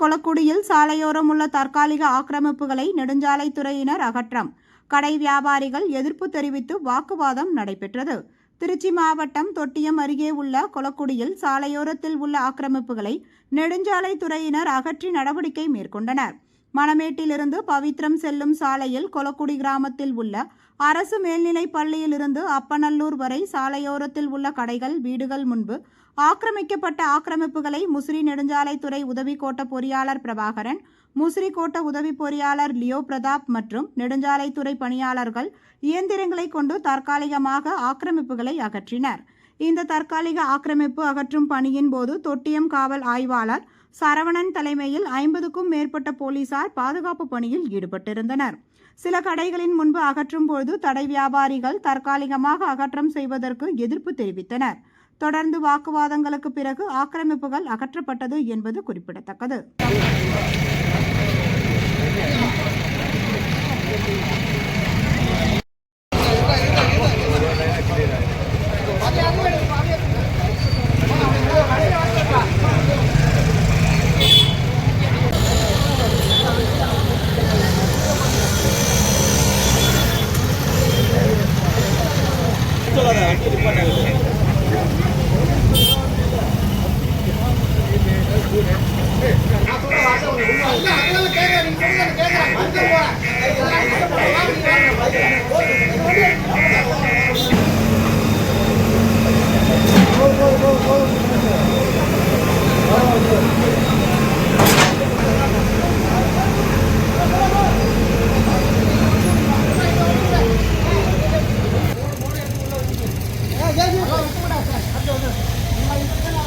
கொளக்குடியில் சாலையோரம் உள்ள தற்காலிக ஆக்கிரமிப்புகளை நெடுஞ்சாலைத்துறையினர் அகற்றம். கடை வியாபாரிகள் எதிர்ப்பு தெரிவித்து வாக்குவாதம் நடைபெற்றது. திருச்சி மாவட்டம் தொட்டியம் அருகே உள்ள கொளக்குடியில் சாலையோரத்தில் உள்ள ஆக்கிரமிப்புகளை நெடுஞ்சாலைத்துறையினர் அகற்றி நடவடிக்கை மேற்கொண்டனர். மணமேட்டிலிருந்து பவித்ரம் செல்லும் சாலையில் கொலக்குடி கிராமத்தில் உள்ள அரசு மேல்நிலைப் பள்ளியிலிருந்து அப்பநல்லூர் வரை சாலையோரத்தில் உள்ள கடைகள் வீடுகள் முன்பு ஆக்கிரமிக்கப்பட்ட ஆக்கிரமிப்புகளை முசிறி நெடுஞ்சாலைத்துறை உதவி கோட்ட பொறியாளர் பிரபாகரன் முசிறி கோட்ட உதவி பொறியாளர் லியோ பிரதாப் மற்றும் நெடுஞ்சாலைத்துறை பணியாளர்கள் இயந்திரங்களை கொண்டு தற்காலிகமாக ஆக்கிரமிப்புகளை அகற்றினர். இந்த தற்காலிக ஆக்கிரமிப்பு அகற்றும் பணியின் போது தொட்டியம் காவல் ஆய்வாளர் சரவணன் தலைமையில் ஐம்பதுக்கும் மேற்பட்ட போலீசார் பாதுகாப்பு பணியில் ஈடுபட்டிருந்தனர். சில கடைகளின் முன்பு அகற்றும் பொழுது தடை வியாபாரிகள் தற்காலிகமாக அகற்றம் செய்வதற்கு எதிர்ப்பு தெரிவித்தனர். தொடர்ந்து வாக்குவாதங்களுக்கு பிறகு ஆக்கிரமிப்புகள் அகற்றப்பட்டது என்பது குறிப்பிடத்தக்கது. Go, go, ください。